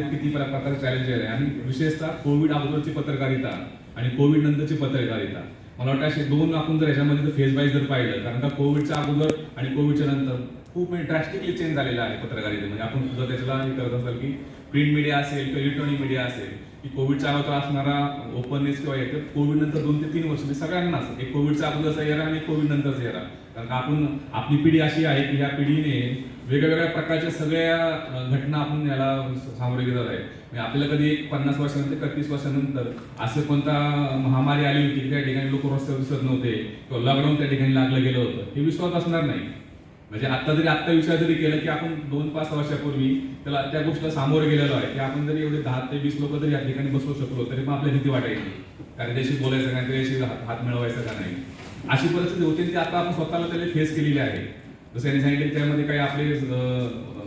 किती प्रकारचे चॅलेंज आहे. आणि विशेषतः कोविड अगोदरची पत्रकारिता आणि कोविड नंतरची पत्रकारिता. मला वाटतं असे दोन आपण जर याच्यामध्ये फेज वाईज जर पाहिलं कारण का कोविडच्या अगोदर आणि कोविडच्या नंतर खूप म्हणजे ड्रॅस्टिकली चेंज झालेला आहे पत्रकारितेमध्ये. म्हणजे आपण सुद्धा त्याच्याला हे करत असाल की प्रिंट मीडिया असेल किंवा इलेक्ट्रॉनिक मीडिया असेल की कोविडच्या अगोदर असणारा ओपननेस किंवा एक कोविड नंतर दोन ते तीन वर्ष म्हणजे सगळ्यांनाच एक कोविडच्या अगोदरचा येरा आणि कोविड नंतरचा येरा कारण का आपण आपली पिढी अशी आहे की ह्या पिढीने वेगवेगळ्या प्रकारच्या सगळ्या घटना आपण याला सामोरे गेलेलो आहे म्हणजे आपल्याला कधी एक पन्नास वर्षानंतर एकतीस वर्षानंतर असं कोणता महामारी आली होती की त्या ठिकाणी लोक रस्त्यावर दिसत नव्हते किंवा लॉकडाऊन त्या ठिकाणी लागलं गेलं होतं हे विश्वास असणार नाही. म्हणजे आता जरी आत्ता विचार जरी केला की आपण दोन पाच वर्षापूर्वी त्याला त्या गोष्टीला सामोरे गेलेलो आहे की आपण जरी एवढे दहा ते वीस लोक जरी या ठिकाणी बसवू शकलो तरी पण आपल्याला भीती वाटायची. कारण त्याशी बोलायचं का त्याशी हात मिळवायचा का नाही? अशी परिस्थिती होती ती आता आपण स्वतःला त्याला फेस केलेली आहे. जसं यांनी सांगितलं त्यामध्ये काही आपले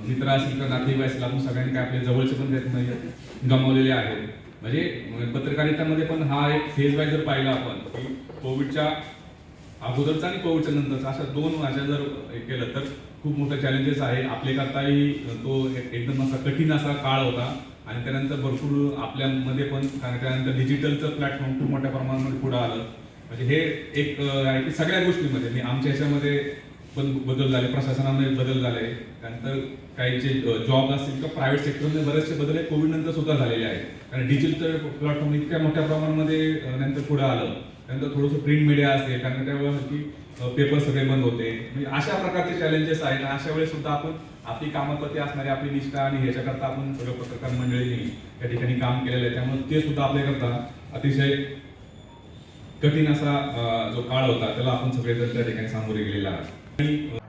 मित्र असतील किंवा नातेवाईक असतील आपण सगळ्यांनी काही आपले जवळचे पण त्यात गमावलेले आहेत. म्हणजे पत्रकारितामध्ये पण हा एक फेज वाईज जर पाहिला आपण की कोविडच्या अगोदरचा आणि कोविडच्या नंतरचा अशा दोन भाषा जर हे केलं तर खूप मोठं चॅलेंजेस आहे. आपले करताही तो एकदम असा कठीण असा काळ होता. आणि त्यानंतर भरपूर आपल्यामध्ये पण कारण त्यानंतर डिजिटलचं प्लॅटफॉर्म खूप मोठ्या प्रमाणामध्ये पुढे आलं. म्हणजे हे एक आहे की सगळ्या गोष्टीमध्ये मी आमच्या ह्याच्यामध्ये पण बदल झाले प्रशासनामध्ये बदल झाले. त्यानंतर काही जे जॉब असतील किंवा प्रायव्हेट सेक्टरमध्ये बरेचसे बदल हे कोविड नंतर सुद्धा झालेले आहेत. कारण डिजिटल प्लॅटफॉर्म इतक्या मोठ्या प्रमाणामध्ये नंतर पुढे आलं. त्यानंतर थोडंसं प्रिंट मीडिया असेल कारण त्यावेळेस की पेपर सगळे बंद होते. म्हणजे अशा प्रकारचे चॅलेंजेस आहेत. अशा वेळेस सुद्धा आपण आपली कामाप्रती असणारी आपली निष्ठा आणि ह्याच्याकरता आपण सगळं पत्रकार मंडळींनी त्या ठिकाणी काम केलेलं आहे. त्यामुळे ते सुद्धा आपल्याकरता अतिशय कठीण असा जो काळ होता त्याला आपण सगळेजण त्या ठिकाणी सामोरे गेलेला आहात. आणि